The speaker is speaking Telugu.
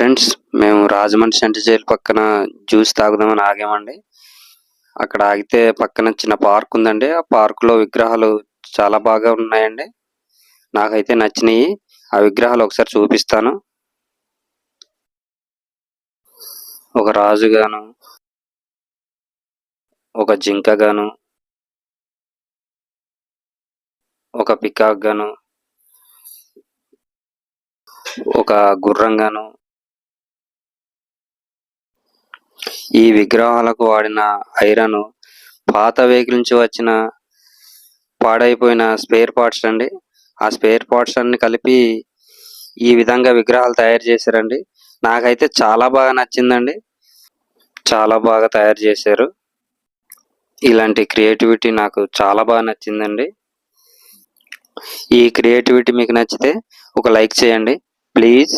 ఫ్రెండ్స్ మేము రాజమండ్రి సెంటర్ జైలు పక్కన జ్యూస్ తాగుదామని ఆగామండి. అక్కడ ఆగితే పక్కన చిన్న పార్క్ ఉందండి. ఆ పార్కులో విగ్రహాలు చాలా బాగా ఉన్నాయండి. నాకైతే నచ్చినాయి. ఆ విగ్రహాలు ఒకసారి చూపిస్తాను. ఒక రాజుగాను ఒక జింక గాను ఒక పికాక్ గాను ఒక గుర్రం గాను ఈ విగ్రహాలకు వాడిన ఐరన్ పాత వెహికల్ నుంచి వచ్చిన పాడైపోయిన స్పేర్ పార్ట్స్ అండి. ఆ స్పేర్ పార్ట్స్ అన్ని కలిపి ఈ విధంగా విగ్రహాలు తయారు చేశారండి. నాకైతే చాలా బాగా నచ్చిందండి. చాలా బాగా తయారు చేశారు. ఇలాంటి క్రియేటివిటీ నాకు చాలా బాగా నచ్చిందండి. ఈ క్రియేటివిటీ మీకు నచ్చితే ఒక లైక్ చేయండి. ప్లీజ్.